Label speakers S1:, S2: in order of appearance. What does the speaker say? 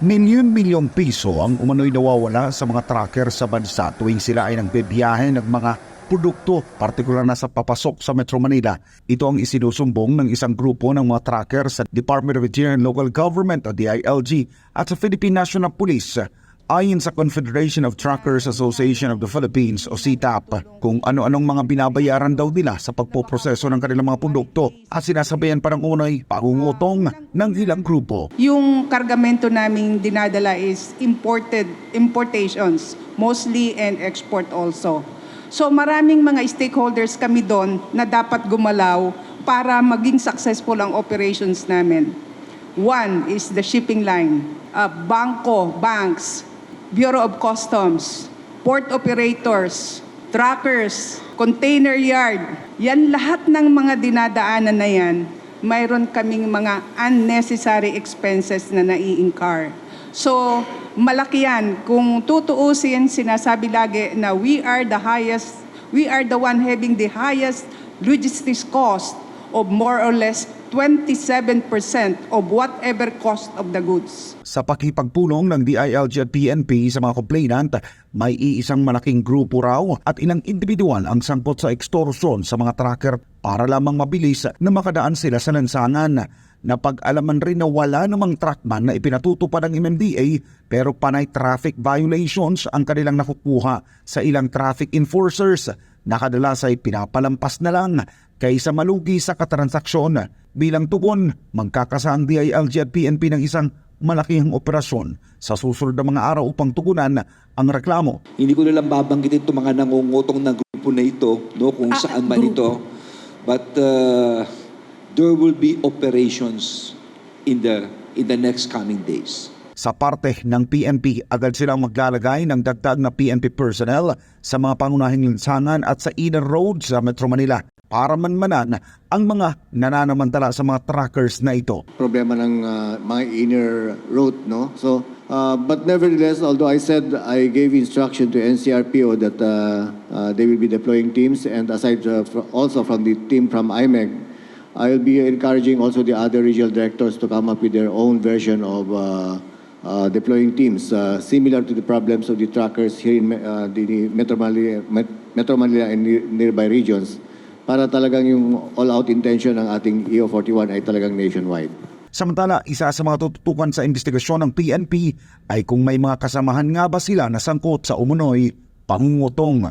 S1: Milyon-milyong piso ang umano'y nawawala sa mga trucker sa bansa tuwing sila ay nagbibiyahe ng mga produkto, partikular na sa papasok sa Metro Manila. Ito ang isinusumbong ng isang grupo ng mga trucker sa Department of Interior and Local Government o DILG at sa Philippine National Police. Ayon sa Confederation of Truckers Association of the Philippines o CTAP, kung ano-anong mga binabayaran daw nila sa pagpoproseso ng kanilang mga produkto at sinasabayan pa ng unay pangungutong ng ilang grupo.
S2: Yung kargamento naming dinadala is imported importations, mostly and export also. So maraming mga stakeholders kami doon na dapat gumalaw para maging successful ang operations namin. One is the shipping line, uh, bangko, banks, Bureau of Customs, port operators, truckers, container yard. Yan lahat ng mga dinadaanan na yan, mayroon kaming mga unnecessary expenses na nai-incur. So, malaki yan. Kung tutuusin, sinasabi lagi na we are the highest, we are the one having the highest logistics cost of more or less 27% of whatever cost of the goods.
S1: Sa pakipagpulong ng DILG at PNP sa mga complainant, may iisang malaking grupo raw at ilang individual ang sangkot sa extortion sa mga tracker para lamang mabilis na makadaan sila sa lansangan. Napag-alaman rin na wala namang truckman na ipinatutupad ng MMDA pero panay traffic violations ang kanilang nakukuha sa ilang traffic enforcers na kadalas ay pinapalampas na lang kaysa malugi sa katransaksyon. Bilang tugon, magkakasa ang DILG at PNP ng isang malakihang operasyon sa susunod na mga araw upang tugunan ang reklamo.
S3: Hindi ko na lang babanggitin itong mga nangungutong na grupo na ito, no, kung
S2: Ah,
S3: saan man ito. But uh, there will be operations in the in the next coming days.
S1: Sa parte ng PNP, agad silang maglalagay ng dagdag na PNP personnel sa mga pangunahing lansangan at sa inner road sa Metro Manila para manmanan ang mga nananamantala sa mga truckers na ito.
S4: problema ng uh, mga inner route, no? So, uh, but nevertheless, although I said I gave instruction to NCRPO that uh, uh, they will be deploying teams, and aside uh, fr- also from the team from IMEG, I will be encouraging also the other regional directors to come up with their own version of uh, uh, deploying teams, uh, similar to the problems of the truckers here in uh, the Metro Manila, Met- Metro Manila and near- nearby regions para talagang yung all-out intention ng ating EO41 ay talagang nationwide.
S1: Samantala, isa sa mga tututukan sa investigasyon ng PNP ay kung may mga kasamahan nga ba sila na sangkot sa umunoy pangungutong.